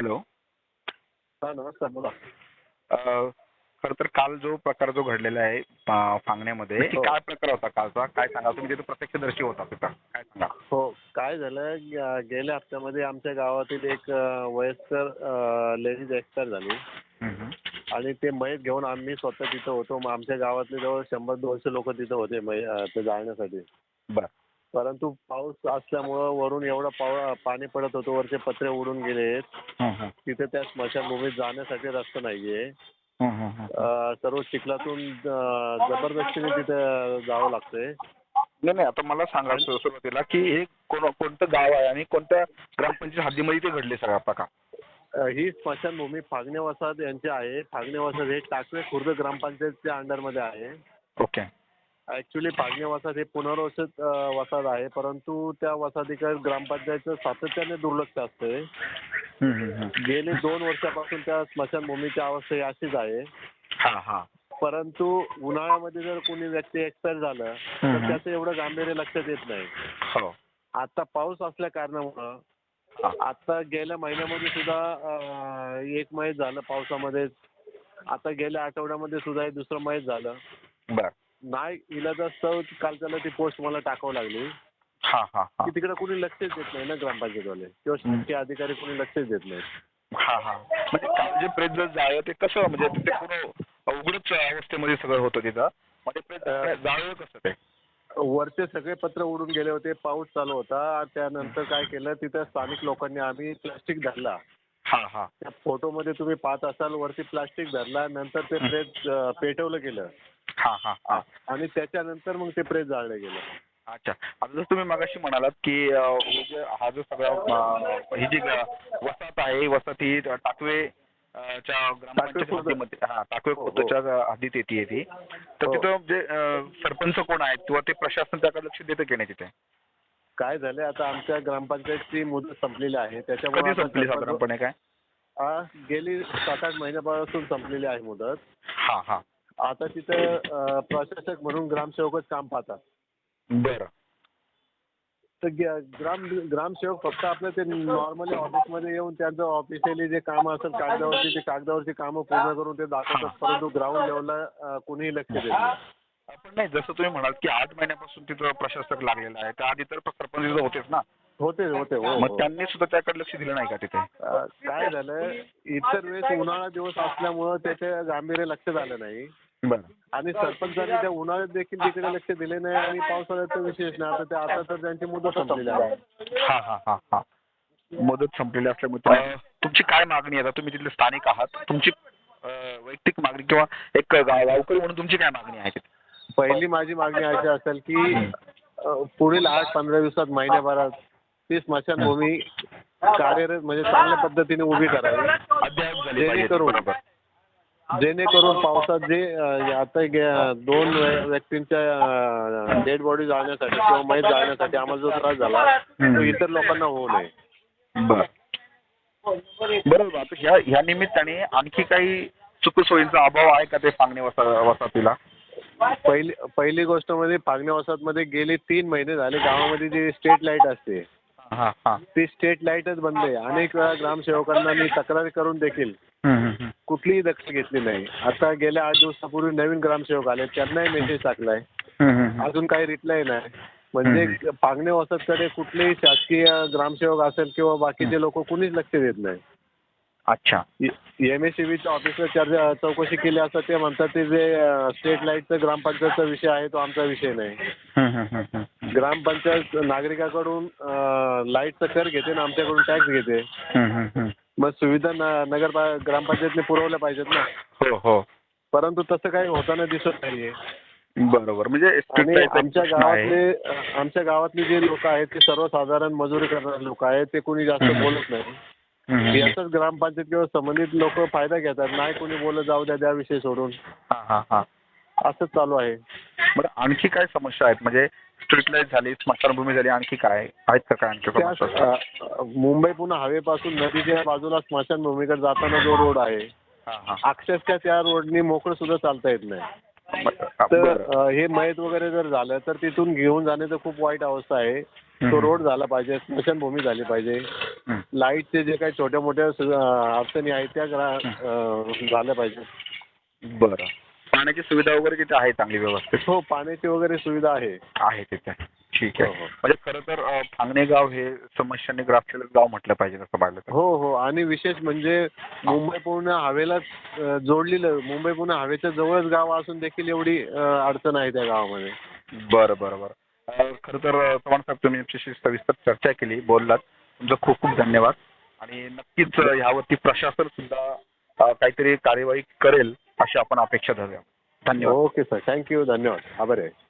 Hello. हा नमस्कार बोला. खर तर काल जो प्रकार जो घडलेला आहे फांगण्यामध्ये हो. काय प्रकार होता कालचा? काय सांगा तुम्ही तिथे प्रत्यक्षदर्शी होता तिथं काय सांगा? हो काय झालं ग- गेल्या हप्त्यामध्ये आमच्या गावातील एक अ, वयस्कर लेडीज एक्सपायर झाली. हम्म. आणि ते मयत घेऊन आम्ही स्वतः तिथं होतो. मग आमच्या गावातले जवळ शंभर दोनशे लोक तिथं होते मै अ, ते जाळण्यासाठी बर. परंतु पाऊस असल्यामुळं वरून एवढं पाव पाणी पडत होतं वरचे पत्रे उडून गेलेत. तिथे त्या स्मशानभूमीत जाण्यासाठी रस्ता नाहीये. अ, सर्व चिखलातून अ, जबरदस्तीने तिथे जावं लागतंय. नाही नाही आता मला सांगा सु- सुरुवातीला की हे कोण कोणतं गाव आहे आणि कोणत्या ग्रामपंचायत हद्दीमध्ये ते घडले सगळा प्रकार अ, ही स्मशानभूमी फागणे वसाहत यांची आहे. फागणे वसाहत हे टाकवे खुर्द ग्रामपंचायतच्या अंडरमध्ये आहे. ओके. ऍक्च्युली फागणे वसाहत हे पुनर्वसित वसाहत आहे. परंतु त्या वसाहतीकडे ग्रामपंचायतचं सातत्याने दुर्लक्ष असतंय. गेली दोन वर्षापासून त्या स्मशानभूमीची अवस्था ही अशीच आहे. हा हा. परंतु उन्हाळ्यामध्ये जर कोणी व्यक्ती एक्सपायर झालं तर. त्याचं एवढं गांभीर्य लक्षात येत नाही. हो. आता पाऊस असल्या कारणामुळं. आता गेल्या महिन्यामध्ये सुद्धा एक मैत झालं पावसामध्ये आता गेल्या आठवड्यामध्ये सुद्धा हे दुसरं मैत झालं. बर. नाही इलाजास्तव काल त्याला ती पोस्ट मला टाकावं लागली. हा हा हा. की तिकडे कोणी लक्षच देत नाही ना ग्रामपंचायतवाले. किंवा शासकीय अधिकारी कोणी लक्षच देत नाही. हा हा. म्हणजे काल जे प्रेत जर जाळं ते कसं म्हणजे ते पूर्ण उघडच अवस्थेमध्ये सगळं होतं तिथं. म्हणजे प्रेत जाळलं कसं ते? वरचे सगळे पत्र उडून गेले होते पाऊस चालू होता. त्यानंतर काय केलं तिथं स्थानिक लोकांनी आम्ही प्लास्टिक धरला. त्या फोटोमध्ये तुम्ही पाहत असाल वरती प्लास्टिक धरला नंतर ते प्रेत अं, पेटवलं गेलं. हा हा हा. आणि त्याच्यानंतर मग ते प्रेत जाळलं गेलं. अच्छा. आता तुम्ही मगाशी म्हणालात की हे जे हा सगळा ही जी वसाहत आहे ही वसाहत ही टाकवे हा टाकवे हो, हो. खुर्दच्या हद्दीत येते ती. तर हो. तिथं जे सरपंच कोण आहेत किंवा ते प्रशासन त्याकडे लक्ष देतं की नाही तिथे? काय झालंय? आता आमच्या ग्रामपंचायतची मुदत संपलेली आहे. कधी संपली साधारणपणे काय? आ, गेली सात आठ महिन्यापासून संपलेली आहे मुदत. हा हा. आता तिथे अ, प्रशासक म्हणून ग्रामसेवकच काम पाहतात. बरं. तर ग- ग्राम ग्रामसेवक फक्त आपलं ते नॉर्मली ऑफिसमध्ये येऊन त्यांचं ऑफिशियली जे काम असेल कागदावरची ते कागदावरची कामं पूर्ण करून ते दाखवतात. परंतु ग्राउंड लेवलला कोणीही लक्ष देत नाही. पण नाही जसं तुम्ही म्हणाल की आठ महिन्यापासून तिथं प्रशासक लागलेला आहे त्या आधी तर सरपंच तिथं होतेच ना? होते होते हो मग हो. त्यांनी सुद्धा त्याकडे लक्ष दिलं नाही का तिथे? अ, काय झालं इतर वेळेस उन्हाळा दिवस असल्यामुळं त्याचे गांभीर्य लक्षात आलं नाही. बरं. आणि सरपंचांनी त्या उन्हाळ्यात देखील तिकडे लक्ष दिले नाही आणि पावसाळ्यात तर विशेष नाही. आता ते आता तर त्यांची मुदत संपलेली आहे. हा हा हा हा. मुदत संपलेली असल्यामुळे तुमची काय मागणी आहे? आता तुम्ही तिथले स्थानिक आहात. तुमची अं, वैयक्तिक मागणी किंवा एक गाव- गावकरी म्हणून तुमची काय मागणी आहे तिथे? पहिली माझी मागणी अशी असेल की पुढील आठ पंधरा दिवसात महिन्याभरात ती स्मशानभूमी कार्यरत म्हणजे चांगल्या पद्धतीने उभी करावी. जेणेकरून जेणेकरून पावसात जे आता दोन व्य- व्यक्तींच्या डेड बॉडी जाळण्यासाठी किंवा मैत जाळण्यासाठी आम्हाला जो त्रास झाला तो इतर लोकांना होऊ नये. बर. बरोबर आता ह्या ह्या निमित्ताने आणखी काही सुखसोयींचा अभाव आहे का ते सांगणे वसा वसाहतीला? पहिली पहिली गोष्ट म्हणजे फागणे वसाहतमध्ये गेले तीन महिने झाले. गावामध्ये जी स्ट्रीट लाइट असते हा हा. ती स्ट्रीट लाईटच बंद आहे. अनेक वेळा ग्रामसेवकांना मी तक्रारी करून देखील हम्म, हम्म, हम्म. कुठलीही दखल घेतली नाही. आता गेल्या आठ दिवसापूर्वी नवीन ग्रामसेवक आले. त्यांनाही मेसेज टाकलाय. हम्म, हम्म. अजून काही रिप्लाय नाही. म्हणजे पागणे वसतकडे कुठलेही शासकीय ग्रामसेवक असेल किंवा बाकीचे लोक कुणीच लक्ष देत नाही. अच्छा एम एस सी बीच्या ऑफिसला चर्चा चौकशी केली असता ते म्हणतात ते जे स्टेट लाईटचा ग्रामपंचायतचा विषय आहे तो आमचा विषय नाही. ग्रामपंचायत नागरिकाकडून लाईटचा कर घेते आणि आमच्याकडून टॅक्स घेते. मग सुविधा नगर ग्रामपंचायतने पुरवल्या पाहिजेत ना हो हो परंतु तसं काही होताना दिसत नाहीये बरोबर म्हणजे आणि आमच्या. गावातले आमच्या गावातले जे लोक आहेत ते सर्वसाधारण मजुरी करणारे लोक आहेत ते कोणी जास्त. बोलत नाही. याचाच ग्रामपंचायत किंवा संबंधित लोक फायदा घेतात. नाही कोणी बोलत जाऊ द्या त्या विषय सोडून. हा हा हा. असंच चालू आहे. बरं आणखी काय समस्या आहेत? म्हणजे स्ट्रीट लाइट झाली स्मशानभूमी झाली आणखी काय? आहेत का काय आणखी समस्या? मुंबई पुन्हा हवेपासून नदीच्या बाजूला स्मशानभूमीकडे जाताना जो रोड आहे हा हा. अक्षरशः त्या रोडनी मोकळं सुद्धा चालता येत नाही. बरं तर बरं. अ, हे मयत वगैरे जर झालं तर तिथून घेऊन जाण्याचं खूप वाईट अवस्था आहे. तो हम्म. रोड झाला पाहिजे स्मशानभूमी झाली पाहिजे. लाईटचे जे काही छोट्या मोठ्या अडचणी आहेत त्या झाल्या पाहिजे. बरं. पाण्याची सुविधा वगैरे तिथे आहे चांगली व्यवस्थित? हो पाण्याची वगैरे सुविधा आहे. आहे तिथे. ठीक आहे. हो, हो. म्हणजे खरं तर फांगणे गाव हे समस्यांनी ग्रासलेलं गाव म्हटलं पाहिजे असं पाहिलं हो हो. आणि विशेष म्हणजे मुंबई पुणे हवेलाच अं, जोडलेलं. मुंबई पुणे हवेच्या जवळच गाव असून देखील एवढी अडचण आहे त्या गावामध्ये. बरं बरं बरं. खरं तर चव्हाण साहेब तुम्ही आमच्याशी सविस्तर चर्चा केली बोललात. तुमचं खूप खूप धन्यवाद. आणि नक्कीच ह्यावरती प्रशासन सुद्धा काहीतरी कार्यवाही करेल अशी आपण अपेक्षा धरूया. धन्यवाद. Okay sir. Thank you. धन्यवाद. आभार आहे.